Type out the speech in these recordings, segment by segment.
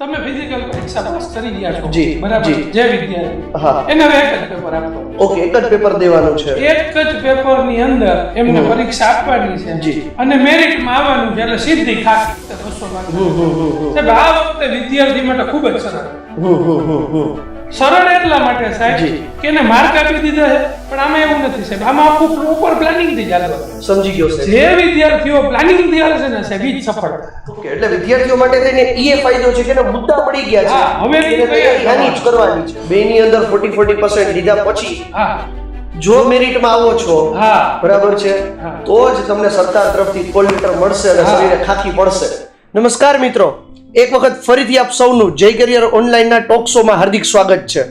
તમે ફિઝિકલ પરીક્ષા પાસ કરી ગયા છો. જી, બરાબર? જે. વિદ્યાર્થી હા. એને એક જ પેપર આપવાનું ઓકે એક જ પેપર દેવાનું છે. એક જ પેપરની અંદર એમને પરીક્ષા આપવાની છે. જી. અને મેરિટમાં આવવાનું છે એટલે સીધી ખાસ બસો માર્ક હમ હમ હમ હમ. સાહેબ આ વખતે વિદ્યાર્થી માટે ખૂબ જ સરળ. હમ હમ હમ હમ. સરળ એટલા માટે સાહેબ કે એને માર્ક આપી દીધા છે. પણ આમાં એવું નથી સાહેબ. આમાં આખું પ્રોપર પ્લાનિંગથી ચાલે સમજી ગયો છે જે વિદ્યાર્થીઓ પ્લાનિંગથી હાલે છે ને સાહેબ ઈ જ સફળ. ઓકે એટલે વિદ્યાર્થીઓ માટે થઈને ઈ એ ફાયદો છે કે મુદ્દા પડી ગયા હા, છે હવે આની જ કરવાની છે. બે ની અંદર 40 40% લીધા પછી હા. જો મેરિટમાં આવો છો બરાબર છે? તો જ તમને સરકાર તરફથી કોલ લેટર મળશે અને. શરીરે ખાખી પડશે. નમસ્કાર મિત્રો. એક વખત ફરીથી આપ સૌનું જય કરિયર ઓનલાઈનના ટોક શોમાં હાર્દિક સ્વાગત છે.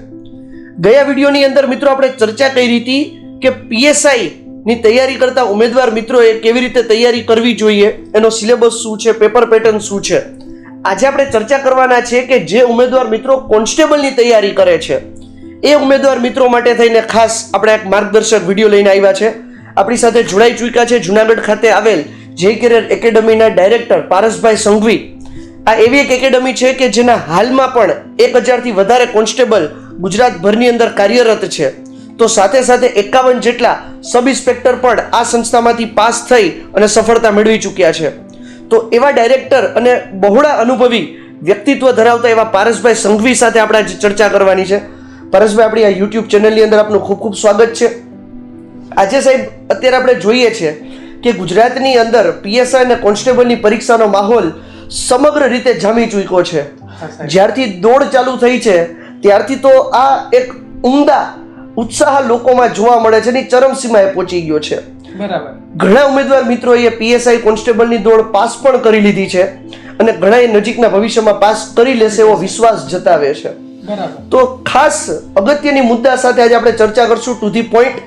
ગયા વિડીયોની અંદર મિત્રો આપણે ચર્ચા કરી હતી કે પીએસઆઈ ની તૈયારી કરતા ઉમેદવાર મિત્રોએ કેવી રીતે તૈયારી કરવી જોઈએ, એનો સિલેબસ શું છે, પેપર પેટર્ન શું છે? આજે આપણે ચર્ચા કરવાના છે કે જે ઉમેદવાર મિત્રો કોન્સ્ટેબલની તૈયારી કરે છે, એ ઉમેદવાર મિત્રો માટે થઈને ખાસ આપણે એક માર્ગદર્શક વીડિયો લઈને આવ્યા છે. આપણી સાથે જોડાઈ ચૂક્યા છે જુનાગઢ ખાતે આવેલ જય કેરિયર એકેડમીના ડાયરેક્ટર પારસભાઈ સંઘવી. આ એવી એક એકેડમી છે કે જેના હાલમાં પણ એક હજારથી વધારે કોન્સ્ટેબલ ગુજરાતભરની અંદર કાર્યરત છે. તો સાથે સાથે એકાવન જેટલા સબ ઇન્સ્પેક્ટર પણ આ સંસ્થામાંથી પાસ થઈ અને સફળતા મેળવી ચૂક્યા છે. તો એવા ડાયરેક્ટર અને બહોળા અનુભવી વ્યક્તિત્વ ધરાવતા એવા પારસભાઈ સંઘવી સાથે આપણે ચર્ચા કરવાની છે. પારસભાઈ, આપણી આ યુટ્યુબ ચેનલની અંદર આપનું ખૂબ ખૂબ સ્વાગત છે. આજે સાહેબ, અત્યારે આપણે જોઈએ છે કે ગુજરાતની અંદર પીએસઆઈ અને કોન્સ્ટેબલની પરીક્ષાનો માહોલ સમગ્ર રીતે જામી ચૂક્યો છે. જ્યારથી દોડ ચાલુ થઈ છે ત્યારથી તો આ એક ઉમદા ઉત્સાહ લોકોમાં જોવા મળે છે ની ચરમસીમાએ પહોંચી ગયો છે. બરાબર. ઘણા ઉમેદવાર મિત્રોએ પીએસઆઈ કોન્સ્ટેબલની દોડ પાસ પણ કરી લીધી છે અને ઘણાએ નજીકના ભવિષ્યમાં પાસ કરી લેશે એવો વિશ્વાસ જતાવે છે. તો ખાસ અગત્યની મુદ્દા સાથે આજે આપણે ચર્ચા કરશું. ટુ ધી પોઈન્ટ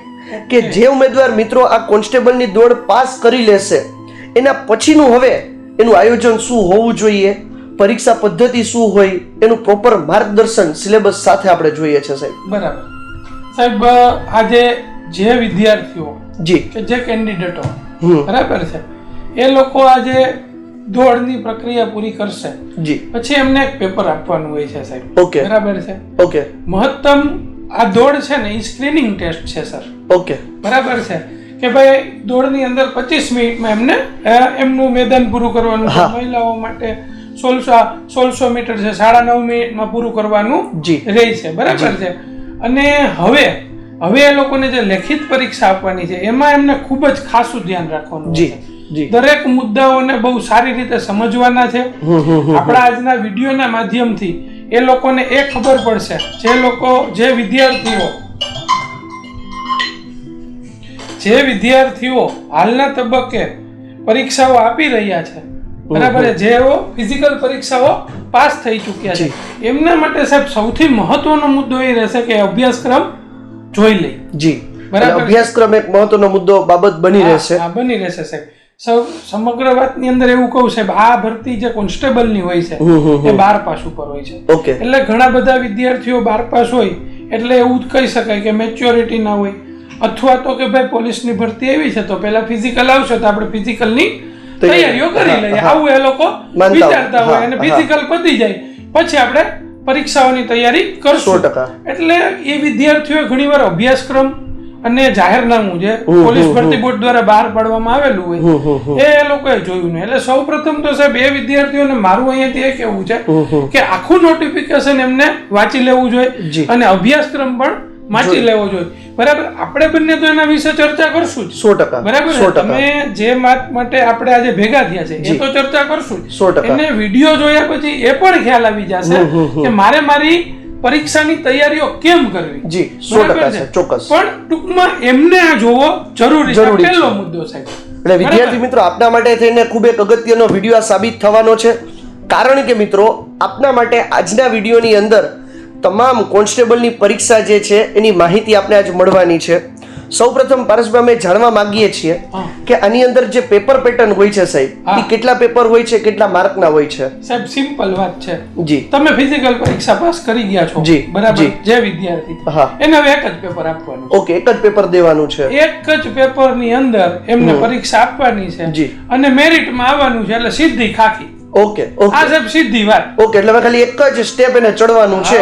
કે જે ઉમેદવાર મિત્રો આ કોન્સ્ટેબલની દોડ પાસ કરી લેશે એના પછીનું હવે એનું આયોજન શું હોવું જોઈએ પરીક્ષા પદ્ધતિ શું હોય એનું પ્રોપર માર્ગદર્શન સિલેબસ સાથે આપણે જોઈએ છે સાહેબ. બરાબર. સાહેબ આજે જે વિદ્યાર્થીઓ જી. કે જે કેન્ડિડેટો બરાબર છે એ લોકો આજે દોડની પ્રક્રિયા પૂરી કરશે. જી. પછી એમને એક પેપર આપવાનું હોય છે સાહેબ. ઓકે. બરાબર છે? ઓકે. મહત્તમ આ દોડ છે ને એ સ્ક્રીનિંગ ટેસ્ટ છે સર ઓકે બરાબર છે? કે ભાઈ દોડની અંદર પચીસ મિનિટમાં એમને એમનું મેદાન પૂરું કરવાનું છે. મહિલાઓ માટે સોળસો સોળસો મીટર છે સાડા નવ મિનિટમાં પૂરું કરવાનું જી. રહે છે. બરાબર છે? અને હવે હવે એ લોકોને જે લેખિત પરીક્ષા આપવાની છે એમાં એમને ખૂબ જ ખાસું ધ્યાન રાખવાનું છે. દરેક મુદ્દાઓને બહુ સારી રીતે સમજવાના છે. આપણા આજના વિડીયોના માધ્યમથી એ લોકોને એ ખબર પડશે. જે લોકો જે વિદ્યાર્થીઓ જે વિદ્યાર્થીઓ હાલના તબક્કે પરીક્ષાઓ આપી રહ્યા છે બરાબર જેઓ ફિઝિકલ પરીક્ષાઓ પાસ થઈ ચૂક્યા છે. એમના માટે સાહેબ સૌથી મહત્વનો મુદ્દો એ રહેશે કે અભ્યાસક્રમ જોઈ લે જી. બરાબર. અભ્યાસક્રમ એક મહત્વનો મુદ્દો બાબત બની રહેશે. બની રહેશે સાહેબ. સમગ્ર વાતની અંદર એવું કહું છે આ ભરતી જે કોન્સ્ટેબલની હોય છે એ બાર પાસ ઉપર હોય છે. એટલે ઘણા બધા વિદ્યાર્થીઓ બાર પાસ હોય એટલે એવું કહી શકાય કે મેચ્યોરિટી ના હોય. અથવા તો કે ભાઈ પોલીસની ભરતી આવી છે તો પહેલા ફિઝિકલ આવશે તો આપણે ફિઝિકલની તૈયારીઓ કરી લઈએ. આવું એ લોકો વિચારતા હોય અને ફિઝિકલ પતી જાય. પછી આપણે પરીક્ષાઓની તૈયારી કરશું. એટલે એ વિદ્યાર્થીઓ ઘણીવાર અભ્યાસક્રમ અને જાહેરનામું જે પોલીસ ભરતી બોર્ડ દ્વારા બહાર પાડવામાં આવેલું હોય એ લોકોએ જોયું નહીં. એટલે સૌ પ્રથમ તો સાહેબ એ વિદ્યાર્થીઓને મારું અહીંયાથી એ કેવું છે કે આખું નોટિફિકેશન એમને વાંચી લેવું જોઈએ અને અભ્યાસક્રમ પણ વાંચી લેવો જોઈએ. બરાબર? આપણે બંને તો એના વિશે ચર્ચા કરશું જ. સો ટકા. બરાબર? તમે જે વાત માટે આપણે આજે ભેગા થયા છે એ તો ચર્ચા કરશું જ. સો ટકા. એને વીડિયો જોયા પછી એ પણ ખ્યાલ આવી જશે. કે મારે મારી પરીક્ષાની તૈયારીઓ કેમ કરવી? જી સો ટકા છે? ચોક્કસ. પણ ટૂંકમાં એમને આ જોવો જરૂરી છે. પહેલો મુદ્દો સાહેબ. એટલે વિદ્યાર્થી મિત્રો આપના માટે થઈને ખૂબ એક અગત્યનો વીડિયો આ સાબિત થવાનો છે. કારણ કે મિત્રો આપના માટે આજના વિડીયોની અંદર તમામ કોન્સ્ટેબલની પરીક્ષા જે છે એની માહિતી આપણે આજે મળવાની છે. સૌપ્રથમ પારસભાઈ અમે જાણવા માંગીએ છીએ કે આની અંદર જે પેપર પેટર્ન હોય છે સાહેબ એ કેટલા પેપર હોય છે કેટલા માર્કના હોય છે? સાહેબ સિમ્પલ વાત છે. જી. તમે ફિઝિકલ પરીક્ષા પાસ કરી ગયા છો. જી, બરાબર? જે. વિદ્યાર્થી. હા. એને હવે એક જ પેપર આપવાનું ઓકે એક જ પેપર દેવાનું છે. એક જ પેપરની અંદર એમને પરીક્ષા આપવાની છે જી. અને મેરિટમાં આવવાનું છે એટલે સીધી ખાખી. ઓકે ઓકે આ સાહેબ સીધી વાત. ઓકે એટલે ખાલી એક જ સ્ટેપ એને ચડવાનું છે.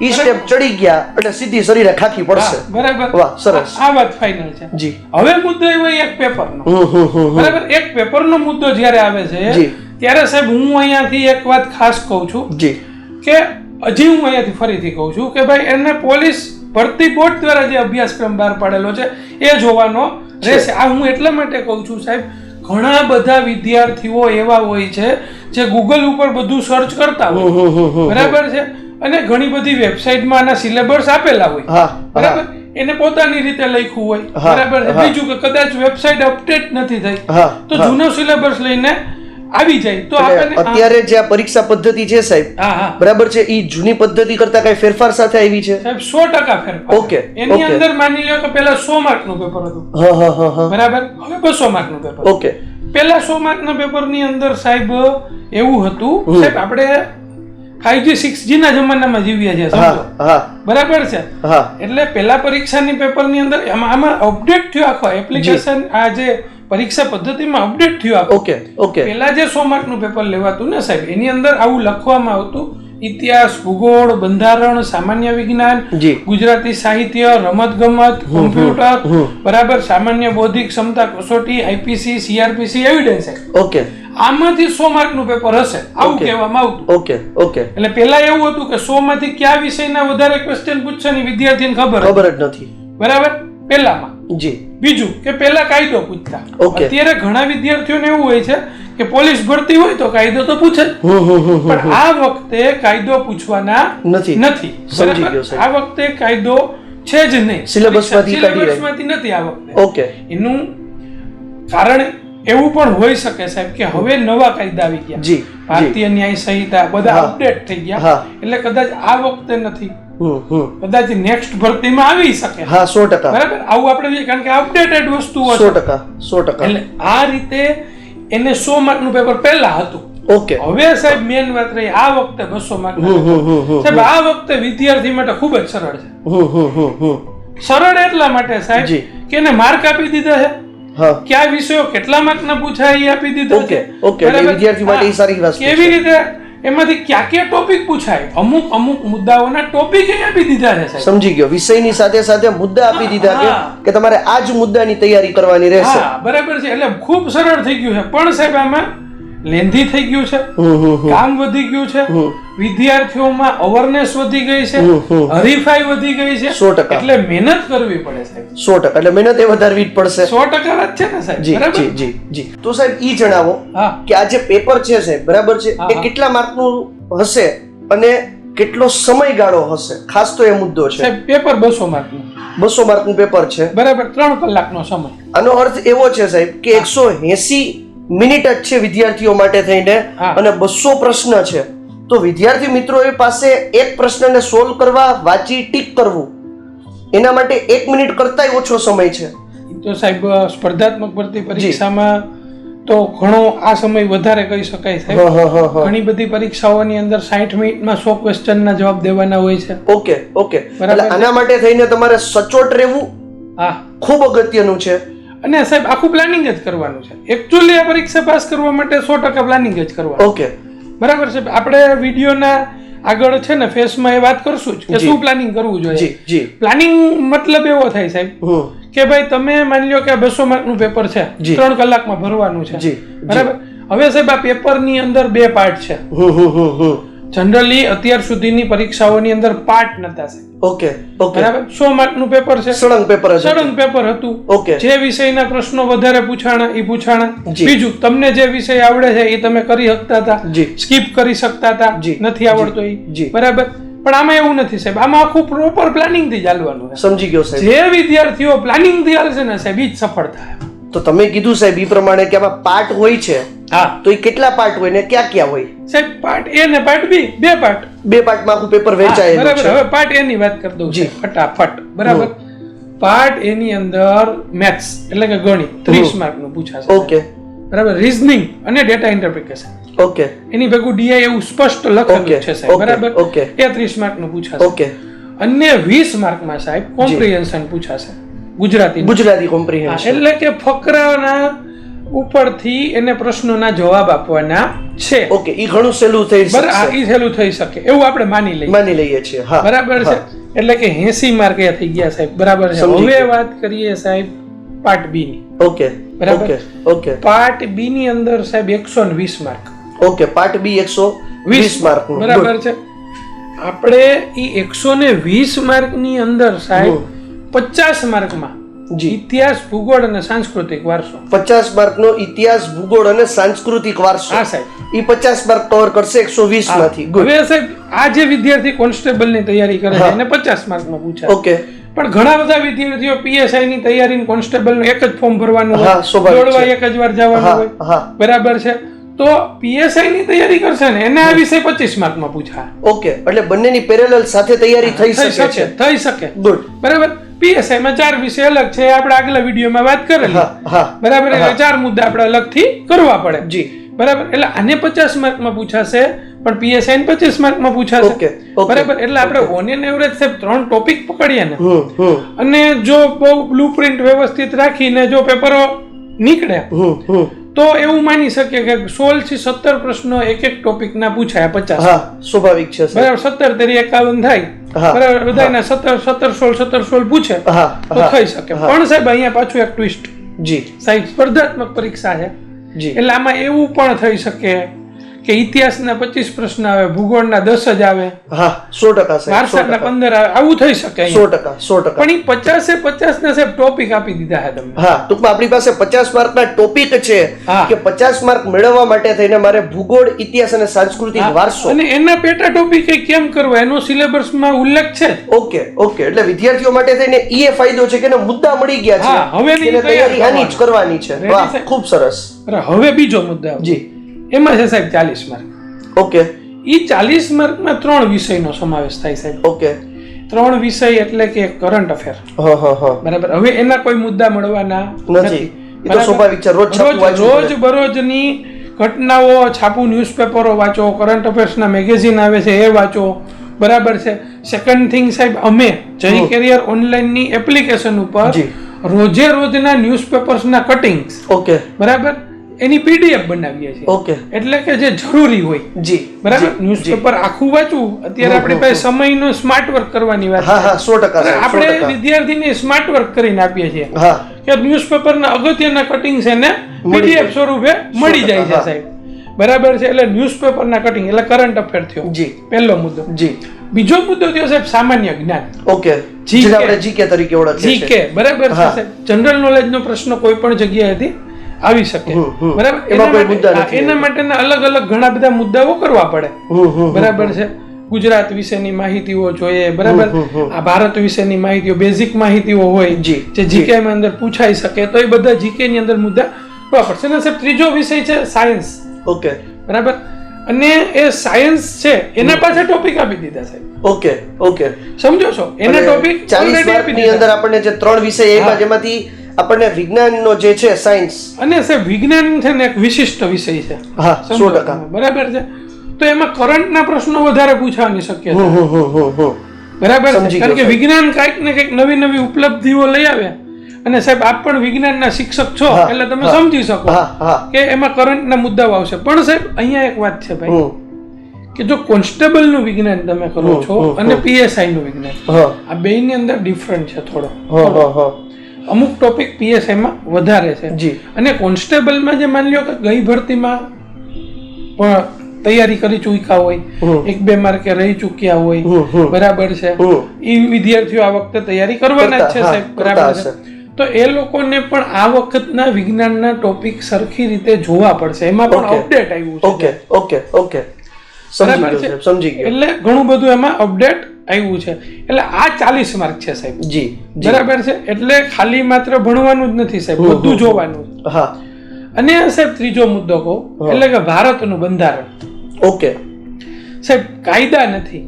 ઈ સ્ટેપ ચડી ગયા એટલે સીધી શરીરે ખાખી પડશે. બરાબર. વાહ, સરસ. આ વાત ફાઇનલ છે. જી. હવે મુદ્દો એવો એક પેપરનો. બરાબર? એક પેપરનો મુદ્દો જ્યારે આવે છે. ત્યારે સાહેબ હું અહીંયાથી એક વાત ખાસ કહું છું જી. કે હજી હું અહીંયાથી ફરીથી કહું છું કે ભાઈ એને પોલીસ ભરતી બોર્ડ દ્વારા જે અભ્યાસક્રમ બહાર પાડેલો છે એ જોવાનો રહેશે. આ હું એટલા માટે કહું છું સાહેબ ઘણા બધા વિદ્યાર્થીઓ એવા હોય છે જે ગૂગલ ઉપર બધું સર્ચ કરતા હોય. બરાબર છે? અને ઘણી બધી વેબસાઇટમાં આના સિલેબસ આપેલા હોય. બરાબર? એને પોતાની રીતે લખ્યું હોય. બરાબર છે? બીજું કે કદાચ વેબસાઇટ અપડેટ નથી થઈ તો જૂનો સિલેબસ લઈને આવી જાય. તો આપણને અત્યારે જે આ પરીક્ષા પદ્ધતિ છે સાહેબ બરાબર છે? ઈ જૂની પદ્ધતિ કરતા કઈ ફેરફાર સાથે આવી છે? સાહેબ સો ટકા ફેરફાર. ઓકે, એની અંદર માની લ્યો કે પેલા સો માર્કનું પેપર હતું. હા હા હા હા. બરાબર? હવે બસો માર્કનું પેપર ઓકે. પેલા સો માર્કના પેપરની અંદર સાહેબ એવું હતું. સાહેબ આપણે ફાઈવ જી સિક્સ જી ના જમાનામાં જીવ્યા હા બરાબર છે? એટલે પેલા પરીક્ષાની પેપરની અંદર આમાં આમાં અપડેટ થયો આખો એપ્લિકેશન આ જે પરીક્ષા પદ્ધતિમાં અપડેટ થયો આખો. Okay okay. પેલા જે સો માર્કનું પેપર લેવાતું ને સાહેબ એની અંદર આવું લખવામાં આવતું ઇતિહાસ ભૂગોળ બંધારણ સામાન્ય વિજ્ઞાન ગુજરાતી સાહિત્ય રમત ગમત કોમ્પ્યુટર બરાબર સામાન્ય બૌદ્ધિક ક્ષમતા કસોટી આઈપીસી સીઆરપીસી એવિડન્સ ઓકે. આમાંથી સો માર્કનું પેપર હશે. આવું કહેવામાં આવતું. Okay okay. એટલે પેલા એવું હતું કે સો માંથી કયા વિષયના વધારે ક્વેશ્ચન પૂછશે ને વિદ્યાર્થીને ખબર ખબર જ નથી. બરાબર? પેલામાં જી. બીજું કે પેલા કાયદો પૂછતા. અત્યારે ઘણા વિદ્યાર્થીઓને એવું હોય છે કે પોલીસ ભરતી હોય તો કાયદો તો પૂછે. પણ આ વખતે કાયદો પૂછવાના નથી. નથી. સમજી ગયો આ વખતે કાયદો છે જ નહીં. સિલેબસમાંથી સિલેબસમાંથી નથી આ વખતે. ઓકે એનું કારણ એવું પણ હોઈ શકે સાહેબ કે હવે નવા કાયદા આવી ગયા. ભારતીય ન્યાય સંહિતા બધા અપડેટ થઈ ગયા. એટલે કદાચ આ વખતે નથી. કદાચ નેક્સ્ટ ભરતીમાં આવી શકે. હા સો ટકા. બરાબર? આવું આપણે કારણ કે અપડેટેડ વસ્તુ સો ટકા સો ટકા. એટલે આ રીતે એને સો માર્કનું પેપર પહેલા હતું. ઓકે. હવે સાહેબ મેન વાત રહી આ વખતે બસો માર્ક સાહેબ આ વખતે વિદ્યાર્થી માટે ખૂબ જ સરળ છે. સરળ એટલા માટે સાહેબ. કે એને માર્ક આપી દીધા છે. હા. કયા વિષયો કેટલા માર્કના પૂછાય એ આપી દીધા ઓકે છે. ઓકે વિદ્યાર્થી માટે સારી વાત કેવી રીતે એમાંથી ક્યાં ક્યાં ટોપિક પૂછાય? અમુક અમુક મુદ્દાઓના ટોપિક આપી દીધા રહેશે. સમજી ગયો. વિષયની સાથે સાથે મુદ્દા આપી દીધા કે કે તમારે આ જ મુદ્દાની તૈયારી કરવાની રહેશે. બરાબર છે. એટલે ખૂબ સરળ થઈ ગયું છે. પણ સાહેબ આમાં લેન્ધી થઈ ગયું છે. કામ વધી ગયું છે. વિદ્યાર્થીઓમાં અવરનેસ વધી ગઈ છે. હરીફાઈ વધી ગઈ છે. સો ટકા. એટલે મહેનત કરવી પડે સાહેબ. સો ટકા. એટલે મહેનત એ વધારવી જ પડશે. સો ટકા વાત છે ને સાહેબ. જી જી જી જી. તો સાહેબ ઈ જણાવો કે આ જે પેપર છે સાહેબ બરાબર છે? એ. કેટલા માર્કનું હશે અને કેટલો સમયગાળો હશે? ખાસ તો એ મુદ્દો છે. સાહેબ પેપર બસો માર્કનું. બસો માર્કનું પેપર છે. બરાબર ત્રણ કલાકનો સમય. આનો અર્થ એવો છે સાહેબ કે એકસો એસી મિનિટ જ છે વિદ્યાર્થીઓ માટે થઈને અને બસો પ્રશ્ન છે. તો વિદ્યાર્થી મિત્રો એ પાસે એક પ્રશ્નને સોલ્વ કરવા વાંચી ટીક કરવું. એના માટે એક મિનિટ કરતાંય ઓછો સમય છે. તો સાહેબ સ્પર્ધાત્મક ભરતી પરીક્ષામાં તો ઘણો આ સમય વધારે કહી શકાય સાહેબ. ઘણી બધી પરીક્ષાઓની અંદર સાઠ મિનિટમાં સો ક્વેશ્ચનના જવાબ દેવાના હોય છે. Okay okay. એટલે આના માટે થઈને તમારે સચોટ રહેવું હા. ખૂબ અગત્યનું છે. અને સાહેબ આખું પ્લાનિંગ જ કરવાનું છે. એકચ્યુઅલી આ પરીક્ષા પાસ કરવા માટે સો ટકા પ્લાનિંગ જ કરવાનું ઓકે બરાબર છે આપણે વિડીયોના આગળ છે ને ફેસમાં એ વાત કરશું જ કે શું પ્લાનિંગ કરવું જોઈએ. પ્લાનિંગ મતલબ એવો થાય સાહેબ કે ભાઈ તમે માની લો કે બસો માર્કનું પેપર છે ત્રણ કલાકમાં ભરવાનું છે. બરાબર? હવે સાહેબ આ પેપરની અંદર બે પાર્ટ છે. જનરલી અત્યાર સુધીની પરીક્ષાઓની અંદર પાર્ટ નતા છે ઓકે ઓકે બરાબર? સો માર્કનું પેપર છે. સળંગ પેપર હતું. સળંગ પેપર હતું. ઓકે જે વિષયના પ્રશ્નો વધારે પૂછાણા એ પૂછાણા. બીજું તમને જે વિષય આવડે છે એ તમે કરી શકતા હતા. જી. સ્કીપ કરી શકતા હતા. નથી આવડતો એ. બરાબર? પણ આમાં એવું નથી સાહેબ. આમાં આખું પ્રોપર પ્લાનિંગથી ચાલવાનું સમજી ગયો સાહેબ. જે વિદ્યાર્થીઓ પ્લાનિંગથી ચાલશે ને સાહેબ એ જ સફળ થાય. તો તમે કીધું સાહેબ એ પ્રમાણે કે આમાં પાર્ટ હોય છે. હા તો એ કેટલા પાર્ટ હોય ને ક્યાં ક્યાં હોય? સાહેબ પાર્ટ એ ને પાર્ટ બી બે પાર્ટ બે પાર્ટમાં આખું પેપર વેચાય બરાબર. હવે પાર્ટ એ ની વાત કરી દઉં જી. ફટાફટ બરાબર? પાર્ટ એ ની અંદર મેથ્સ એટલે કે ગણિત ત્રીસ માર્કનું પૂછાશે ઓકે બરાબર? રીઝનિંગ અને ડેટા ઇન્ટરપ્રિટેશન ઓકે એની ભેગું ડીઆઈ એવું સ્પષ્ટ લખેલું છે સાહેબ બરાબર? ઓકે એ ત્રીસ માર્કનું પૂછાશે. ઓકે અન્ય વીસ માર્કમાં સાહેબ કોમ્પ્રિહેન્શન પૂછાશે. ગુજરાતી ગુજરાતી કોમ્પ્રિહેન્શન એટલે કે ફકરાના ઉપરથી એને પ્રશ્નોના જવાબ આપવાના છે. ઓકે ઈ ઘણું સહેલું થઈ બરાબર ઈ સહેલું થઈ શકે. એવું આપણે માની લઈએ. માની લઈએ છીએ હા બરાબર છે? એટલે કે 80 માર્ક એ થઈ ગયા સાહેબ. બરાબર છે? હવે વાત કરીએ સાહેબ પાર્ટ બી ની. ઓકે બરાબર. Okay okay. પાર્ટ બી ની અંદર સાહેબ એકસો ને વીસ માર્ક. ઓકે પાર્ટ બી એકસો વીસ. માર્ક બરાબર છે? આપણે ઈ એકસો ને વીસ માર્કની અંદર સાહેબ પચાસ માર્કમાં જી ઇતિહાસ ભૂગોળ અને સાંસ્કૃતિક વારસો. પચાસ માર્ક નો ઇતિહાસ ભૂગોળ અને સાંસ્કૃતિક વારસો. હા સાહેબ. એ પચાસ માર્ક કવર કરશે એકસો વીસમાંથી. હવે સાહેબ આ જે વિદ્યાર્થી કોન્સ્ટેબલની તૈયારી કરે છે એને પચાસ માર્કમાં પૂછાય. ઓકે. પણ ઘણા બધા વિદ્યાર્થીઓ પીએસઆઈ ની તૈયારી કોન્સ્ટેબલનું એક જ ફોર્મ ભરવાનું હોય જોડવા એક જ વાર જવાનું હોય. બરાબર છે. તો પીએસઆઈ ની તૈયારી કરશે ને એને આ વિષય પચીસ માર્કમાં પૂછા ઓકે. એટલે બંનેની પેરેલલ સાથે તૈયારી થઈ શકે છે. થઈ શકે. ગુડ બરાબર. પીએસઆઈ માં ચાર વિષય અલગ છે આપણે આગલા વિડીયોમાં વાત કરેલી. બરાબર એટલે ચાર મુદ્દા આપણે અલગથી કરવા પડે. જી. બરાબર એટલે આને પચાસ માર્કમાં પૂછાશે પણ પીએસઆઈ ને પચીસ માર્કમાં પૂછાશે. બરાબર એટલે આપણે ઓન એન એવરેજ સાહેબ ત્રણ ટોપિક પકડીએ ને. અને જો બહુ બ્લુ પ્રિન્ટ વ્યવસ્થિત રાખીને જો પેપરો નીકળે તો એવું માની શકીએ કે સોળથી સત્તર પ્રશ્નો એક એક ટોપિક ના પૂછાય પચાસ. સ્વાભાવિક છે બરાબર સત્તર તેરી એકાવન થાય. બરાબર બધાના સત્તર સત્તર સોળ સત્તર સોળ પૂછે હા તો થઈ શકે. પણ સાહેબ અહીંયા પાછું એક ટ્વિસ્ટ જી. સાહેબ સ્પર્ધાત્મક પરીક્ષા છે. જી. એટલે આમાં એવું પણ થઈ શકે કે ઇતિહાસના પચીસ પ્રશ્ન આવે ભૂગોળના દસ જ આવે. હા સો ટકા વારસાના પંદર આવે આવું થઈ શકે સો ટકા સો ટકા. પણ એ પચાસે પચાસ ના સાહેબ ટોપિક આપી દીધા છે તમને. હા ટૂંકમાં આપણી પાસે પચાસ માર્કના ટોપિક છે કે પચાસ માર્ક મેળવવા માટે થઈને મારે ભૂગોળ ઇતિહાસ અને સાંસ્કૃતિક વારસો. અને એના પેટા ટોપિક કેમ કરવો? એનો સિલેબસમાં ઉલ્લેખ છે? Okay okay. એટલે વિદ્યાર્થીઓ માટે થઈને એ ફાયદો છે કે મુદ્દા મળી ગયા છે હવે તૈયાર આની જ કરવાની છે. વાહ ખૂબ સરસ. હવે બીજો મુદ્દો જી. એમાં છે સાહેબ ચાલીસ માર્ક ઓકે. એ ચાલીસ માર્કમાં ત્રણ વિષયનો સમાવેશ થાય સાહેબ. ઓકે. ત્રણ વિષય એટલે કે કરંટ અફેર બરાબર. હવે એના કોઈ મુદ્દા મળવાના નથી. એ તો સ્વાભાવિક છે. રોજ રોજ બરોજની ઘટનાઓ છાપું ન્યૂઝપેપરો વાંચો કરંટ અફેર્સના મેગેઝિન આવે છે એ વાંચો. બરાબર છે? સેકન્ડ થિંગ સાહેબ અમે જય કેરિયર ઓનલાઈનની એપ્લિકેશન ઉપર રોજે રોજના ન્યૂઝપેપર્સના કટિંગ્સ ઓકે. બરાબર? એની પીડીએફ બનાવીએ છીએ. ઓકે. એટલે કે જે જરૂરી હોય. જી બરાબર? ન્યૂઝપેપર આખું વાંચવું અત્યારે આપણી પાસે સમયનો સ્માર્ટ વર્ક કરવાની વાત હા હા સો ટકા આપણે વિદ્યાર્થીને સ્માર્ટ વર્ક કરીને આપીએ છીએ. હા. કે ન્યૂઝપેપરના અગત્યના કટિંગ્સ એને પીડીએફ સ્વરૂપે મળી જાય છે સાહેબ. બરાબર છે? એટલે ન્યૂઝપેપરના કટિંગ એટલે કરંટ અફેર થયો. જી. પહેલો મુદ્દો. જી. બીજો મુદ્દો થયો સાહેબ સામાન્ય જ્ઞાન. ઓકે. જી આપણે જીકે તરીકે ઓળખીએ જીકે બરાબર છે. સાહેબ? જનરલ નોલેજ નો પ્રશ્ન કોઈ પણ જગ્યાએથી આવી શકે. બરાબર? એના માટેના અલગ અલગ ઘણા બધા મુદ્દાઓ કરવા પડે. બરાબર છે? ગુજરાત વિશેની માહિતીઓ જોઈએ બરાબર? આ ભારત વિશેની માહિતીઓ બેઝિક માહિતીઓ હોય જી, જે જીકે માં અંદર પૂછાઈ શકે તો એ બધા જીકે ની અંદર મુદ્દા કરવા પડશે. અને સાહેબ ત્રીજો વિષય છે સાયન્સ ઓકે. બરાબર? અને એ સાયન્સ છે એના પાછળ ટોપિક આપી દીધા સાહેબ. Okay okay. સમજો છો? એના ટોપિક ચાલીસ આપી અંદર આપણને જે ત્રણ વિષય એમાં જેમાંથી આપણને વિજ્ઞાનનો જે છે સાયન્સ અને સાહેબ વિજ્ઞાન છે ને એક વિશિષ્ટ વિષય છે. હા સો ટકા. બરાબર છે? તો એમાં કરંટના પ્રશ્નો વધારે પૂછવાની શક્યતા બરાબર કારણ કે વિજ્ઞાન કાંઈક ને કંઈક નવી નવી ઉપલબ્ધિઓ લઈ આવે. અને સાહેબ આપ પણ વિજ્ઞાનના શિક્ષક છો એટલે તમે સમજી શકો કે એમાં કરંટના મુદ્દાઓ આવશે. પણ સાહેબ અહીંયા એક વાત છે ભાઈ કે જો કોન્સ્ટેબલનું વિજ્ઞાન તમે કરો છો અને પીએસઆઈ નું વિજ્ઞાન આ બેની અંદર ડિફરન્ટ છે થોડો. અમુક ટોપિક પીએસઆઈમાં વધારે છે. જી. અને કોન્સ્ટેબલમાં જે માની લો કે ગઈ ભરતીમાં પણ તૈયારી કરી ચૂક્યા હોય એક બે માર્કે રહી ચૂક્યા હોય બરાબર છે. એ વિદ્યાર્થીઓ આ વખતે તૈયારી કરવાના જ છે સાહેબ બરાબર છે. તો એ લોકોને પણ આ વખતના વિજ્ઞાનના ટોપિક સરખી રીતે જોવા પડશે. એમાં પણ. અપડેટ આવ્યું છે. ઓકે ઓકે ઓકે સમજી ગયો સમજી ગયો. એટલે ઘણું બધું એમાં અપડેટ આવ્યું છે. એટલે આ ચાલીસ માર્ક છે સાહેબ. જી બરાબર છે? એટલે ખાલી માત્ર ભણવાનું જ નથી સાહેબ બધું જોવાનું હા. અને સાહેબ ત્રીજો મુદ્દો કહો એટલે કે ભારતનું બંધારણ. ઓકે. સાહેબ કાયદા નથી.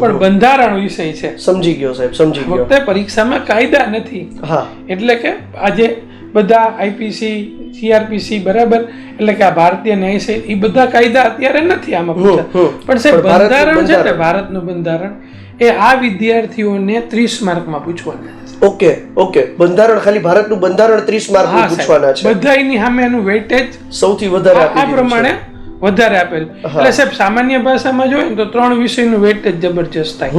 પણ બંધારણ વિષય છે. સમજી ગયો સાહેબ સમજી ગયો. વખતે પરીક્ષામાં કાયદા નથી. હા. એટલે કે આજે બધા આઈપીસી સીઆરપીસી બરાબર? એટલે કે આ ભારતીય ન્યાય એ બધા કાયદા અત્યારે નથી આમાં પણ સાહેબ બંધારણ છે ને ભારતનું બંધારણ એ આ વિદ્યાર્થીઓને ત્રીસ માર્કમાં પૂછવાના ઓકે ઓકે. બંધારણ ખાલી ભારતનું બંધારણ ત્રીસ માર્ક પૂછવાના છે. બધા એની સામે એનું વેટેજ સૌથી વધારે આ પ્રમાણે વધારે આપેલ. એટલે સાહેબ સામાન્ય ભાષામાં જોઈએ તો ત્રણ વિષયનું વેટેજ જબરજસ્ત થાય.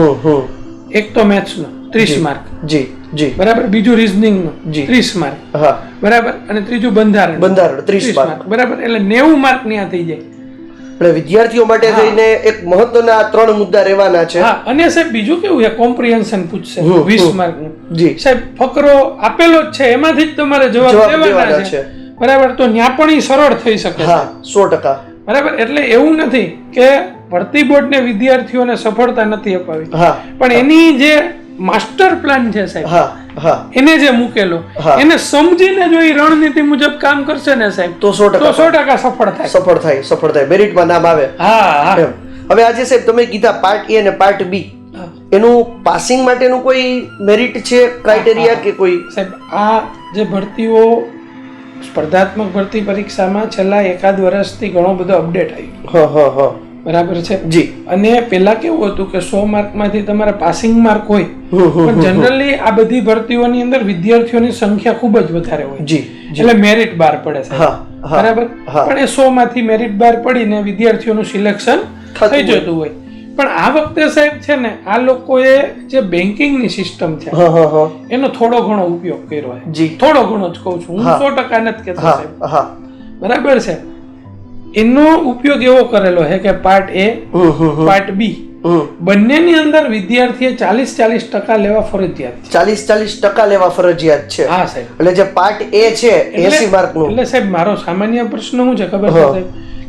એક તો મેથ્સનો ત્રીસ માર્ક. જી. જી. બરાબર? બીજું રીઝનિંગનું જી. ત્રીસ માર્ક હા. બરાબર? અને ત્રીજું બંધારણ. બંધારણ ત્રીસ માર્ક બરાબર? એટલે નેવું માર્ક ત્યાં થઈ જાય. એટલે વિદ્યાર્થીઓ માટે થઈને એક મહત્વના ત્રણ મુદ્દા રહેવાના છે. હા. અને સાહેબ બીજું કેવું છે? કોમ્પ્રિહેન્શન પૂછશે. હમ, વીસ હમ. માર્કનું જી. સાહેબ ફકરો આપેલો જ છે. એમાંથી જ તમારે જવાબ દેવાના છે. બરાબર? તો ત્યાં પણ સરળ થઈ શકે હા સો ટકા. બરાબર? એટલે એવું નથી કે ભરતી બોર્ડને વિદ્યાર્થીઓને સફળતા નથી અપાવી. પણ એની જે માસ્ટર પ્લાન છે સાહેબ. હા હા. એને જે મૂકેલો એને સમજીને જો એ રણનીતિ મુજબ કામ કરશે ને સાહેબ તો સો ટકા સો ટકા સફળ થાય. સફળ થાય સફળ થાય. મેરિટમાં નામ આવે. હા હવે આજે સાહેબ તમે કીધા પાર્ટ એ અને પાર્ટ બી એનું પાસિંગ માટેનું કોઈ મેરિટ છે ક્રાઇટેરિયા કે કોઈ? સાહેબ આ જે ભરતીઓ સ્પર્ધાત્મક ભરતી પરીક્ષામાં છેલ્લા એકાદ વર્ષથી ઘણો બધો અપડેટ આવ્યો હા હા હા. બરાબર છે? જી. અને પેલા કેવું હતું કે સો માર્કમાંથી તમારે પાસિંગ માર્ક હોય પણ જનરલી આ બધી ભરતીઓની અંદર વિદ્યાર્થીઓની સંખ્યા ખૂબ જ વધારે હોય. જી એટલે મેરિટ બાર પડે છે બરાબર? પણ એ સો માંથી મેરિટ બાર પડીને વિદ્યાર્થીઓનું સિલેક્શન થઈ જતું હોય. પણ આ વખતે સાહેબ છે ને આ લોકોએ જે બેન્કિંગની સિસ્ટમ છે એનો થોડો ઘણો ઉપયોગ કર્યો છે જી. થોડો ઘણો જ કહું છું. હું સો ટકા નથી કહેતો સાહેબ. બરાબર છે? એનો ઉપયોગ એવો કરેલો છે કે પાર્ટ એ પાર્ટ બી બંનેની અંદર વિદ્યાર્થીએ ચાલીસ ચાલીસ ટકા લેવા ફરજિયાત ચાલીસ ચાલીસ ટકા લેવા ફરજિયાત છે. હા સાહેબ. એટલે જે પાર્ટ એ છે એસી માર્કનું. એટલે સાહેબ મારો સામાન્ય પ્રશ્ન શું છે ખબર છે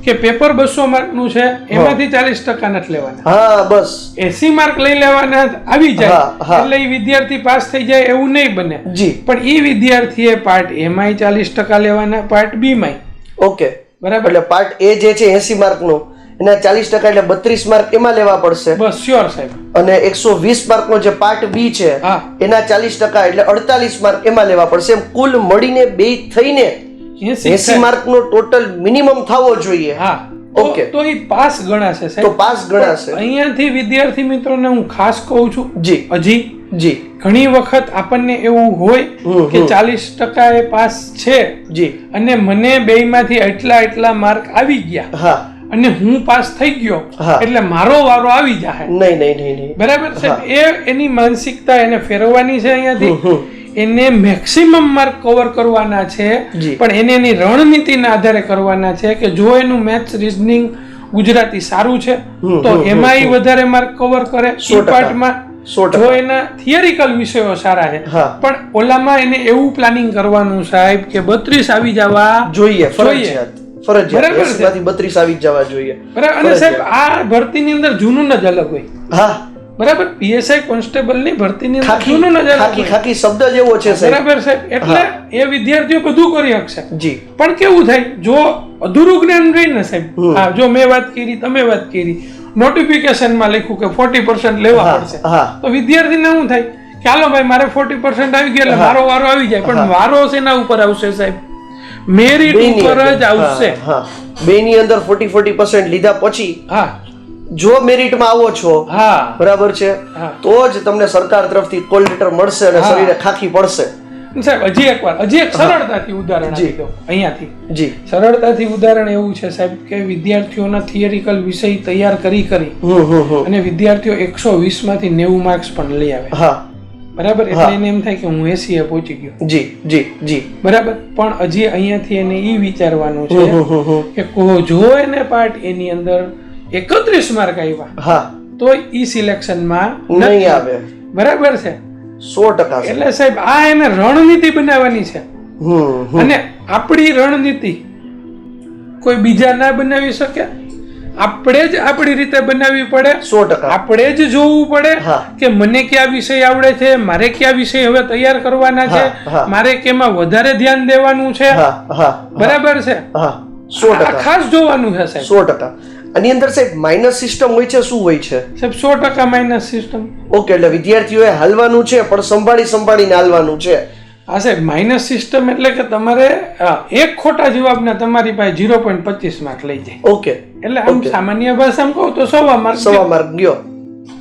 કે પેપર બસો માર્કનું છે એમાંથી ચાલીસ ટકા નથી લેવાના. હા બસ. એસી માર્ક લઈ લેવાના આવી જાય. એટલે એ વિદ્યાર્થી પાસ થઈ જાય એવું નહીં બને. જી. પણ એ વિદ્યાર્થીએ પાર્ટ એમાંય ચાલીસ ટકા લેવાના પાર્ટ બી માં ઓકે. બરાબર? એટલે પાર્ટ એ જે છે એસી માર્કનું. એના ચાલીસ ટકા એટલે બત્રીસ માર્ક એમાં લેવા પડશે. બસ શ્યોર સાહેબ. અને એકસો વીસ માર્કનો જે પાર્ટ બી છે એના ચાલીસ ટકા એટલે અડતાલીસ માર્ક એમાં લેવા પડશે. એમ કુલ મળીને બે થઈને એસી માર્ક માર્કનો ટોટલ મિનિમમ થવો જોઈએ. હા. તો- તો એ પાસ ગણાશે તો પાસ ગણાશે. અહીંયાથી વિદ્યાર્થી મિત્રોને હું ખાસ કહું છું. જી. હજી જી. ઘણી વખત આપણને એવું હોય કે ચાલીસ ટકા એ પાસ છે જી. અને મને બેયમાંથી એટલા એટલા માર્ક આવી ગયા. હા. અને હું પાસ થઈ ગયો એટલે મારો વારો આવી જાય નહીં નહીં નહીં નહીં. બરાબર છે? એ એની માનસિકતા એને ફેરવવાની છે અહીંયાથી. એને મેક્સિમમ માર્ક કવર કરવાના છે પણ એને એની રણનીતિના આધારે કરવાના છે કે જો એનું મેથ્સ રીઝનિંગ ગુજરાતી સારું છે તો એમાં વધારે માર્ક કવર કરે. સો પાર્ટમાં. જો એના થિયરિકલ વિષયો સારા છે. પણ ઓલામાં એને એવું પ્લાનિંગ કરવાનું સાહેબ કે બત્રીસ આવી જવા જોઈએ ફરજિયાત ફરજિયાત. બરાબર છે. એસી માંથી બત્રીસ આવી જવા જોઈએ. બરાબર. અને સાહેબ આ ભરતીની અંદર જૂનું જ અલગ હોય. હા. બરાબર? પીએસઆઈ કોન્સ્ટેબલની ભરતીની અંદર જૂનું જ અલગ ખાખી શબ્દ જ એવો છે બરાબર સાહેબ. એટલે એ વિદ્યાર્થીઓ બધું કરી શકશે? જી. પણ કેવું થાય? જો અધૂરું જ્ઞાન રહી ને સાહેબ. હા જો મેં વાત કરી તમે વાત કરી. નોટિફિકેશનમાં લખ્યું કે ફોર્ટી પર્સન્ટ લેવા પડશે. તો વિદ્યાર્થીને શું થાય? કે હાલો ભાઈ મારે ફોર્ટી પર્સન્ટ આવી ગયા એટલે મારો વારો આવી જાય. પણ વારો શેના ઉપર આવશે સાહેબ? મેરિટ ઉપર જ આવશે. બેની અંદર ફોર્ટી ફોર્ટી પર્સન્ટ લીધા પછી હા. જો મેરિટમાં આવો છો હા. બરાબર છે. તો જ તમને સરકાર તરફથી કોલ લેટર મળશે અને શરીરે ખાખી પડશે. સાહેબ હજી એક વાર હજી એક સરળતાથી ઉદાહરણ આપી દો અહીંયાથી. જી. સરળતાથી ઉદાહરણ એવું છે સાહેબ કે વિદ્યાર્થીઓના થિયરિકલ વિષય તૈયાર કરી કરી અને વિદ્યાર્થીઓ એકસો વીસમાંથી નેવું માર્ક્સ પણ લઈ આવે. હા. બરાબર? એટલે એને એમ થાય કે હું એસી એ પહોંચી ગયો. જી જી જી. બરાબર? પણ હજી અહીંયાથી એને ઈ વિચારવાનું છે કો- જો એને પાર્ટ એની અંદર એકત્રીસ માર્ક આવ્યા. હા. તો ઈ સિલેક્શનમાં નહીં આવે. બરાબર છે? સો ટકા એટલે સાહેબ આ એને રણનીતિ બનાવવાની છે. અને આપણી રણનીતિ કોઈ બીજા ના બનાવી શકે? આપણે જ આપણી રીતે બનાવવી પડે? સો ટકા. આપણે જ જોવું પડે. કે મને કયા વિષય આવડે છે મારે કયા વિષય હવે તૈયાર કરવાના છે. મારે કેમાં વધારે ધ્યાન દેવાનું છે? બરાબર છે? સો ટકા. ખાસ જોવાનું છે સો ટકા. આની અંદર સાહેબ માઇનસ સિસ્ટમ હોય છે શું હોય છે? સાહેબ સો ટકા માઇનસ સિસ્ટમ ઓકે એટલે વિદ્યાર્થીઓએ હાલવાનું છે પણ સંભાળી સંભાળીને હાલવાનું છે. હા સાહેબ માઇનસ સિસ્ટમ એટલે કે તમારે એક ખોટા જવાબના તમારી પાસે ઝીરો પોઈન્ટ પચીસ માર્ક લઈ જાય. ઓકે એટલે આમ સામાન્ય ભાષામાં કહું તો સવા માર્ક સવા માર્ક ગયો.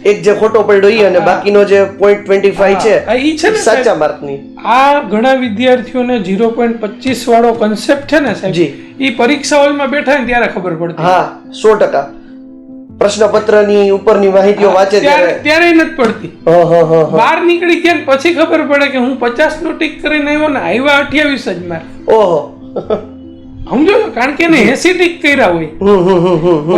એક જે ખોટો પડ્યો ઈ અને બાકીનો જે પોઈન્ટ ટ્વેન્ટી ફાઈવ છે ઈ છે ને સાચા માર્કની આ ઘણા વિદ્યાર્થીઓને ઝીરો પોઈન્ટ પચીસ વાળો કન્સેપ્ટ છે ને સાહેબ. ઈ પરીક્ષા હોલમાં બેઠા ને ત્યારે ખબર પડતી. હા સો ટકા. પ્રશ્નપત્રની ઉપરની માહિતીઓ વાંચે ત્યારે ત્યારે. નથી પડતી. બહાર નીકળી ગયા પછી ખબર પડે કે હું પચાસ નો ટીક કરીને આવ્યો ને આવ્યા અઠ્યાવીસ જ માર ઓહો. સમજો? કારણ કે એને એસી ટીક કર્યા હોય.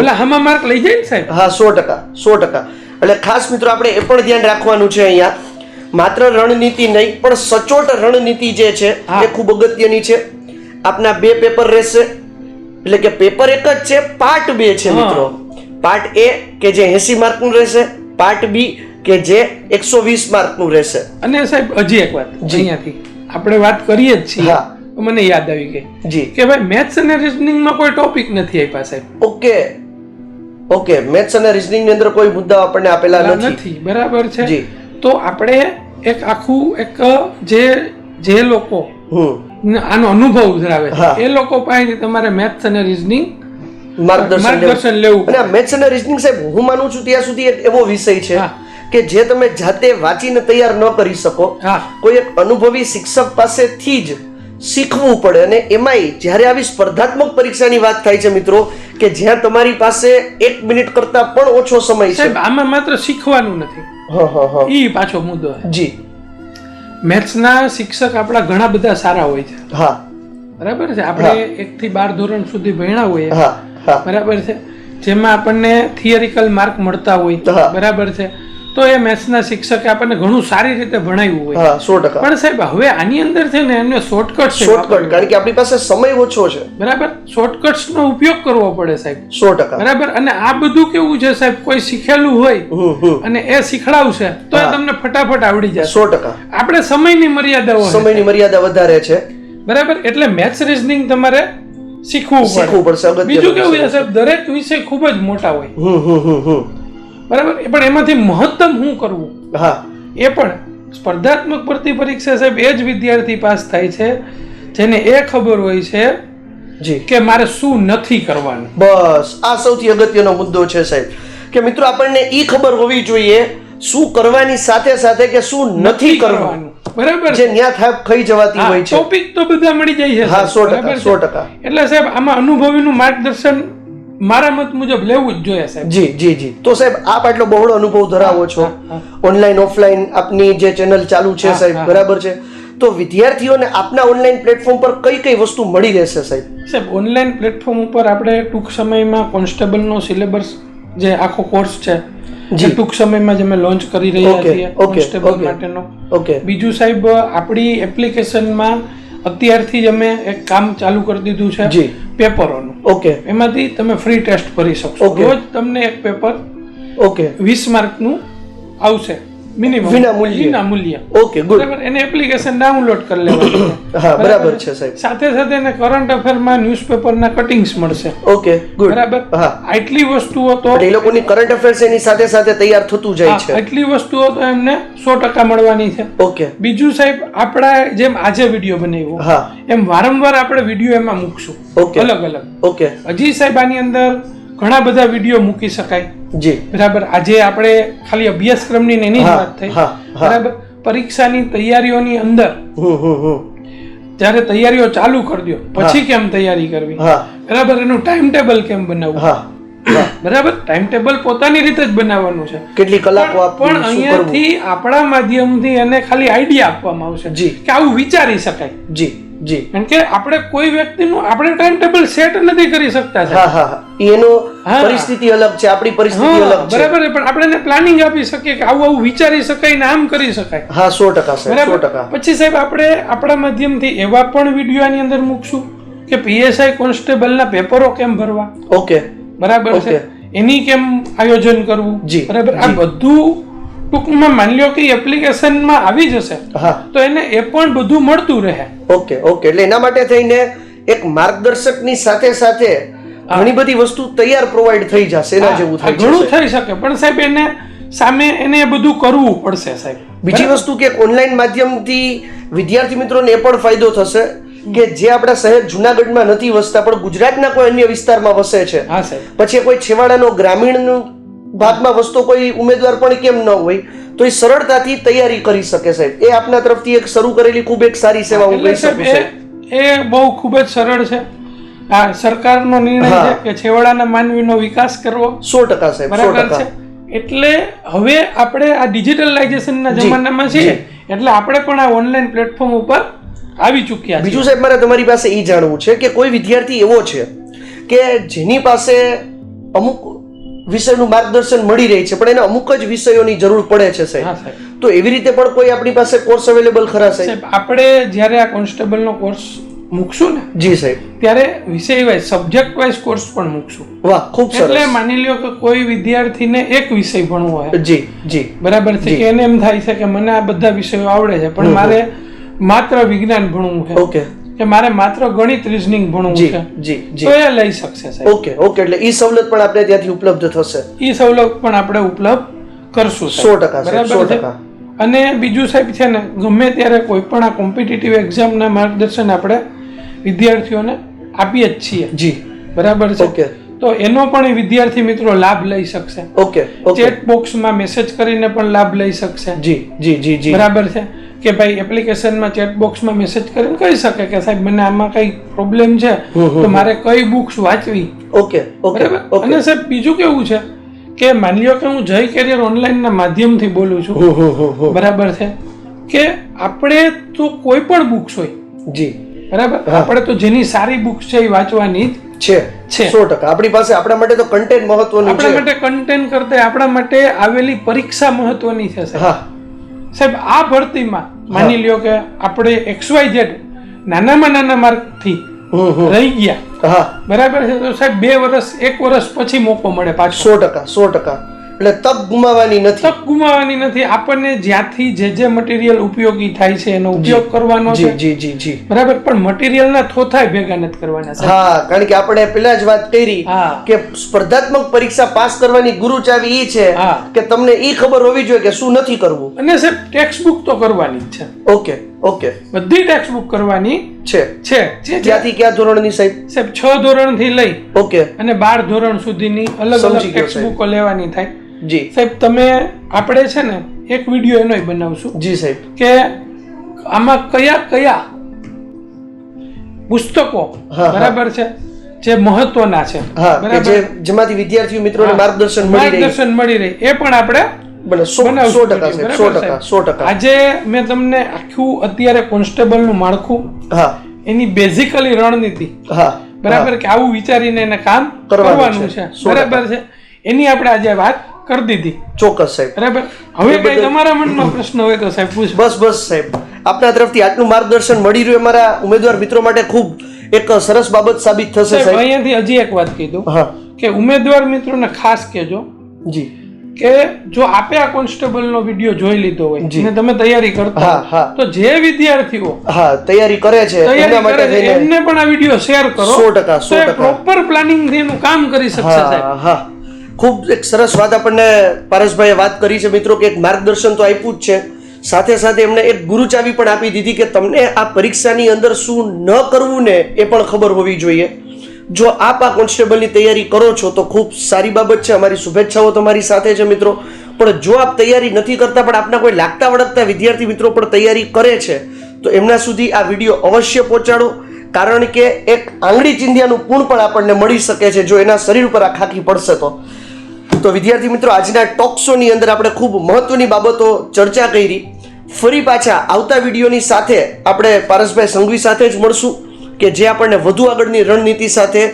ઓલા હામાં માર્ક લઈ જાય ને સાહેબ? હા સો ટકા સો ટકા. એટલે ખાસ મિત્રો આપણે એ પણ ધ્યાન રાખવાનું છે અહીંયા. માત્ર રણનીતિ નહીં પણ સચોટ રણનીતિ જે છે. એ ખૂબ અગત્યની છે. આપના બે પેપર રહેશે. એટલે કે પેપર એક જ છે પાર્ટ બે છે. મિત્રો. પાર્ટ એ કે જે એસી માર્કનું રહેશે પાર્ટ બી કે જે એકસો વીસ માર્કનું રહેશે. અને સાહેબ હજી એક વાત જી. અહીંયાથી. આપણે વાત કરીએ જ છીએ. મને યાદ આવી ગઈ જી. કે ભાઈ મેથ્સ અને રીઝનિંગમાં કોઈ ટોપિક નથી આપ્યા સાહેબ. ઓકે. ઓકે મેથ્સ અને રીઝનિંગની અંદર કોઈ મુદ્દા આપણને આપેલા નથી બરાબર છે જી. તો આપણે એક આખું એક જે જે લોકો આનો અનુભવ ધરાવે. છે એ લોકો પાસેથી તમારે મેથ્સ અને રીઝનિંગ માર્ગદર્શન લેવું. અને મેથ્સ અને રીઝનિંગ સાહેબ હું માનું છું ત્યાં સુધી એવો વિષય છે. કે જે તમે જાતે વાંચીને તૈયાર ન કરી શકો કોઈ એક અનુભવી શિક્ષક પાસેથી જ શીખવું પડે અને એમાંય જ્યારે આવી સ્પર્ધાત્મક પરીક્ષાની વાત થાય છે મિત્રો કે જ્યાં તમારી પાસે એક મિનિટ કરતા પણ ઓછો સમય છે. આમાં માત્ર શીખવાનું નથી. ઈ પાછો મુદ્દો જી. મેથ્સના શિક્ષક આપણા ઘણા બધા સારા હોય છે. હા. બરાબર છે? આપણે એક થી બાર ધોરણ સુધી ભણ્યા હોઈએ. બરાબર છે? જેમાં આપણને થિયરિકલ માર્ક મળતા હોય. બરાબર છે? તો એ મેથ્સના શિક્ષકે આપણને ઘણું સારી રીતે ભણાવ્યું હોય. હા સો ટકા. પણ સાહેબ હવે આની અંદર છે ને એમને શોર્ટકટ છે. શોર્ટકટ કારણ કે આપણી પાસે સમય ઓછો છે. બરાબર? શોર્ટકટ્સ નો ઉપયોગ કરવો પડે સાહેબ. સો ટકા. બરાબર? અને આ બધું કેવું છે સાહેબ? કોઈ શીખેલું હોય અને એ શીખડાવશે તો એ તમને ફટાફટ આવડી જાય સો ટકા. આપણે સમયની મર્યાદા. સમયની મર્યાદા વધારે છે. બરાબર? એટલે મેથ્સ રીઝનિંગ તમારે શીખવું શીખવું પડશે બીજું કેવું છે. સાહેબ? દરેક વિષય ખૂબ જ મોટા હોય. બરાબર? પણ એમાંથી મહત્તમ શું કરવું? હા. એ પણ સ્પર્ધાત્મક ભરતી પરીક્ષા સાહેબ એ જ વિદ્યાર્થી પાસ થાય છે જેને એ ખબર હોય છે જી. કે મારે શું નથી કરવાનું. બસ. આ સૌથી અગત્યનો મુદ્દો છે સાહેબ. કે મિત્રો આપણને એ ખબર હોવી જોઈએ શું કરવાની સાથે સાથે કે શું નથી કરવાનું. બરાબર? જે ન્યા થાપ ખાઈ જવાતી હોય છે. ટોપિક તો બધા મળી જાય છે હા સો ટકા સો? ટકા. એટલે સાહેબ આમાં અનુભવીનું માર્ગદર્શન મારા મત મુજબ લેવું જ જોઈએ સાહેબ. જી જી જી. તો સાહેબ આપ આટલો બહોળો અનુભવ ધરાવો છો. ઓનલાઈન ઓફલાઈન આપની જે ચેનલ ચાલુ છે સાહેબ બરાબર છે? તો વિદ્યાર્થીઓને આપના ઓનલાઈન પ્લેટફોર્મ પર કઈ કઈ વસ્તુ મળી રહેશે સાહેબ? સાહેબ ઓનલાઈન પ્લેટફોર્મ ઉપર આપણે ટૂંક સમયમાં કોન્સ્ટેબલનો સિલેબસ જે આખો કોર્સ છે જે. ટૂંક સમયમાં જે અમે લોન્ચ કરી રહ્યા છીએ કોન્સ્ટેબલ માટેનો. ઓકે બીજું સાહેબ આપણી એપ્લિકેશનમાં અત્યારથી જ અમે એક કામ ચાલુ કરી દીધું છે જી. પેપરોનું. ઓકે. એમાંથી તમે ફ્રી ટેસ્ટ ભરી શકશો. રોજ તમને એક પેપર ઓકે. વીસ માર્કનું આવશે. મિનિમમ વિનામૂલ્યે. વિનામૂલ્ય. ઓકે ગુડ બરાબર? એને એપ્લિકેશન ડાઉનલોડ કરી લેવાની હા બરાબર? છે સાહેબ. સાથે સાથે એને કરંટ અફેરમાં ન્યૂઝપેપરના કટિંગ્સ મળશે. ઓકે ગુડ બરાબર? હા. આટલી વસ્તુઓ તો એ લોકોની કરંટ અફેર્સ એની સાથે સાથે તૈયાર થતું જાય છે. આટલી વસ્તુઓ તો એમને સો ટકા મળવાની છે. ઓકે બીજું સાહેબ આપણા જેમ આજે વીડિયો બનાવ્યો હા. એમ વારંવાર આપણે વીડિયો એમાં મૂકશું. ઓકે અલગ અલગ. ઓકે હજી સાહેબ આની અંદર ઘણા બધા વીડિયો મૂકી શકાય. જી. બરાબર? આજે આપણે ખાલી અભ્યાસક્રમની ને એની જ વાત થઈ. બરાબર? પરીક્ષાની તૈયારીઓની અંદર જ્યારે તૈયારીઓ ચાલુ કરી દો પછી કેમ તૈયારી કરવી? બરાબર? એનું ટાઈમ ટેબલ કેમ બનાવવું? બરાબર? ટાઈમ ટેબલ પોતાની રીતે જ બનાવવાનું છે. કેટલી કલાકો પણ અહીંયાથી આપણા માધ્યમથી એને ખાલી આઈડિયા આપવામાં આવશે જી. કે આવું વિચારી શકાય. જી. જી. કારણ કે આપણે કોઈ વ્યક્તિનું આપણે ટાઈમ ટેબલ સેટ નથી કરી શકતા હા હા એનો પરિસ્થિતિ અલગ છે આપણી પરિસ્થિતિ અલગ છે. બરાબર પણ આપણે એને પ્લાનિંગ આપી શકીએ કે આવું આવું વિચારી શકાય ને આમ કરી શકાય. હા સો ટકા સો ટકા. પછી સાહેબ આપણે આપણા માધ્યમથી એવા પણ વીડિયો આની અંદર મૂકશું કે પીએસઆઈ કોન્સ્ટેબલના પેપરો કેમ ભરવા? ઓકે. બરાબર છે. એની કેમ આયોજન કરવું? જી, બરાબર. આ બધું ટૂંકમાં માની લો કે એપ્લિકેશનમાં આવી જશે તો એને એ પણ બધું મળતું રહે. Okay okay. એટલે એના માટે થઈને એક માર્ગદર્શકની સાથે સાથે ઘણી બધી વસ્તુ તૈયાર પ્રોવાઈડ થઈ જશે એના જેવું થાય થઈ ઘણું થઈ શકે પણ સાહેબ એને સામે એને બધું કરવું પડશે સાહેબ. બીજી વસ્તુ કે ઓનલાઈન માધ્યમથી વિદ્યાર્થી મિત્રોને એ પણ ફાયદો થશે કે જે આપણા શહેર જુનાગઢમાં નથી વસતા પણ ગુજરાતના કોઈ અન્ય વિસ્તારમાં વસે છે. હા સાહેબ. પછી કોઈ છેવાડાનો ગ્રામીણ ભાગમાં વસ્તુ કોઈ ઉમેદવાર પણ કેમ ન હોય તો એ સરળતાથી તૈયારી કરી શકે સાહેબ. એ આપના તરફથી એક શરૂ કરેલી ખૂબ એક સારી સેવા હું કહી શકું સાહેબ. એ બહુ ખૂબ જ સરળ છે. આ સરકારનો નિર્ણય છે કે છેવાડાના માનવીનો વિકાસ કરવો. સો ટકા સાહેબ બરાબર છે? એટલે હવે આપણે આ ડિજિટલાઇઝેશનના જમાનામાં છીએ એટલે આપણે પણ આ ઓનલાઈન પ્લેટફોર્મ ઉપર આવી ચૂક્યા બીજું સાહેબ મારે તમારી પાસે એ જાણવું છે કે કોઈ વિદ્યાર્થી એવો છે કે જેની પાસે અમુક વિષયનું માર્ગદર્શન મળી રહે છે પણ એને અમુક જ વિષયોની જરૂર પડે છે સાહેબ. તો એવી રીતે પણ કોઈ આપણી પાસે કોર્સ અવેલેબલ ખરા સાહેબ? આપણે જ્યારે આ કોન્સ્ટેબલનો કોર્સ મૂકશું ને જી સાહેબ. ત્યારે વિષય વાઇઝ સબ્જેક્ટ વાઇઝ કોર્સ પણ મૂકશું. વાહ ખૂબ એટલે સરસ માની લ્યો કે કોઈ વિદ્યાર્થીને એક વિષય ભણવો હોય. જી જી. બરાબર છે કે એને એમ થાય છે કે મને આ બધા વિષયો આવડે છે પણ મારે માત્ર વિજ્ઞાન ભણવું છે. ઓકે. કે મારે માત્ર ગણિત રિઝનિંગ ભણવું છે. જી જી. તો એ લઈ શકશે સાહેબ. ઓકે ઓકે એટલે ઈ સવલત પણ આપણે ત્યાંથી ઉપલબ્ધ થશે. એ સવલત પણ આપણે ઉપલબ્ધ કરશું. સો ટકા બરાબર છે. અને બીજું સાહેબ છે ને ગમે ત્યારે કોઈ પણ આ કોમ્પિટિટિવ એક્ઝામના માર્ગદર્શન આપણે વિદ્યાર્થીઓને આપીએ જ છીએ. જી. બરાબર ઓકે. છે તો એનો પણ વિદ્યાર્થી મિત્રો લાભ લઈ શકશે. Okay okay. ચેટ બોક્સમાં મેસેજ કરીને પણ લાભ લઈ શકશે. જી જી જી જી. બરાબર છે? કે ભાઈ એપ્લિકેશનમાં ચેટ બોક્સમાં મેસેજ કરીને કહી શકે કે સાહેબ મને આમાં કઈ પ્રોબ્લેમ છે તો મારે કઈ બુક્સ વાંચવી? ઓકે ઓકે અને સાહેબ બીજું કેવું છે કે માની લો કે હું જય કેરિયર ઓનલાઈનના માધ્યમથી બોલું છું. બરાબર છે? કે આપણે તો કોઈ પણ બુક્સ હોય. જી. બરાબર? આપણે તો જેની સારી બુક્સ છે એ વાંચવાની જ છે. છે. સો ટકા. આપણી પાસે આપણા માટે તો કન્ટેન્ટ મહત્વનું આપણા છે. માટે કન્ટેન્ટ કરતા આપણા માટે આવેલી પરીક્ષા મહત્વની છે સાહેબ. સાહેબ આ ભરતીમાં માની લ્યો કે આપણે એક્સ વાય ઝેડ નાનામાં નાના માર્કથી રહી ગયા. હા. બરાબર છે? તો સાહેબ બે વર્ષ એક વર્ષ પછી મોકો મળે પાછો. સો ટકા સો ટકા. એટલે તક ગુમાવવાની નથી. તક ગુમાવવાની નથી. આપણને જ્યાંથી જે જે મટીરિયલ ઉપયોગી થાય છે એનો ઉપયોગ કરવાનો છે. જી જી જી. બરાબર પણ મટીરિયલના થોથાય ભેગા નથી કરવાના. હા કારણ કે આપણે પેલા જ વાત કરી હા. કે સ્પર્ધાત્મક પરીક્ષા પાસ કરવાની ગુરુ ચાવી એ છે. કે તમને એ ખબર હોવી જોઈએ કે શું નથી કરવું. અને સાહેબ ટેક્સ્ટ બુક તો કરવાની જ છે. Okay okay. બધી ટેક્સ્ટ બુક કરવાની છે. છે. ક્યાંથી ક્યાં ધોરણની સાહેબ? સાહેબ છ ધોરણથી લઈ ઓકે. અને બાર ધોરણ સુધીની અલગ અલગ ટેક્સ્ટ બુકો લેવાની થાય. જી. સાહેબ તમે આપણે છે ને એક વીડિયો એનો બનાવશું. જી સાહેબ. કે આમાં કયા કયા પુસ્તકો. બરાબર છે જે મહત્વના છે. બરાબર? જે જેમાંથી વિદ્યાર્થીઓ મિત્રોને માર્ગદર્શન મળી માર્ગદર્શન મળી રહે. એ પણ આપણે આજે મેં તમને આખું અત્યારે કોન્સ્ટેબલનું માળખું હા. એની બેઝિકલી રણનીતિ હા બરાબર કે આવું વિચારીને એને કામ કરવાનું છે. બરાબર છે? એની આપણે આજે વાત કરી દીધી. ચોક્કસ સાહેબ. બરાબર હવે કઈ તમારા મનમાં પ્રશ્ન હોય તો સાહેબ પૂછો. બસ બસ સાહેબ. આપના તરફથી આટલું માર્ગદર્શન મળી રહ્યું અમારા ઉમેદવાર મિત્રો માટે ખૂબ એક સરસ બાબત સાબિત થશે સાહેબ અહીંયાથી હજી એક વાત કહી દઉં હા. કે ઉમેદવાર મિત્રોને ખાસ કહેજો જી. કે જો આપે આ કોન્સ્ટેબલનો વીડિયો જોઈ લીધો હોય. અને તમે તૈયારી કરતા. તો જે વિદ્યાર્થીઓ હા તૈયારી કરે છે એના માટે એમને પણ આ વીડિયો શેર કરો સો ટકા, સો ટકા. પ્રોપર પ્લાનિંગથી એનું કામ કરી શકશે સાહેબ. હા. ખૂબ એક સરસ વાત આપણને પારસભાઈએ વાત કરી છે. મિત્રો, કે એક માર્ગદર્શન તો આપ્યું જ છે. સાથે સાથે એમણે એક ગુરુ ચાવી પણ આપી દીધી કે તમને આ પરીક્ષાની અંદર શું ન કરવું ને એ પણ ખબર હોવી જોઈએ. જો આપ આ કોન્સ્ટેબલની તૈયારી કરો છો, તો ખૂબ સારી બાબત છે. અમારી શુભેચ્છાઓ તમારી સાથે છે, મિત્રો. પણ જો આપ તૈયારી નથી કરતા, પણ આપના કોઈ લાગતા વળગતા વિદ્યાર્થી મિત્રો પણ તૈયારી કરે છે, તો એમના સુધી આ વીડિયો અવશ્ય પહોંચાડો. કારણ કે એક આંગળી ચિંધ્યાનું પૂર્ણ પણ આપણને મળી શકે છે, જો એના શરીર પર આ ખાખી પડશે તો. તો વિદ્યાર્થી મિત્રો, આજના ટોક શોની અંદર આપણે ખૂબ મહત્વની બાબતો ચર્ચા કરી. ફરી પાછા આવતા વિડીયોની સાથે આપણે પારસભાઈ સંઘવી સાથે જ મળશું કે જે આપણને વધુ આગળની રણનીતિ સાથે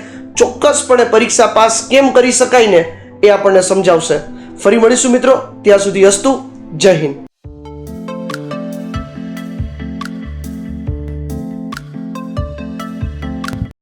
ચોક્કસપણે પરીક્ષા પાસ કેમ કરી શકાય ને એ આપણને સમજાવશે. ફરી મળીશું મિત્રો, ત્યાં સુધી હસ્તુ જય હિન્દ.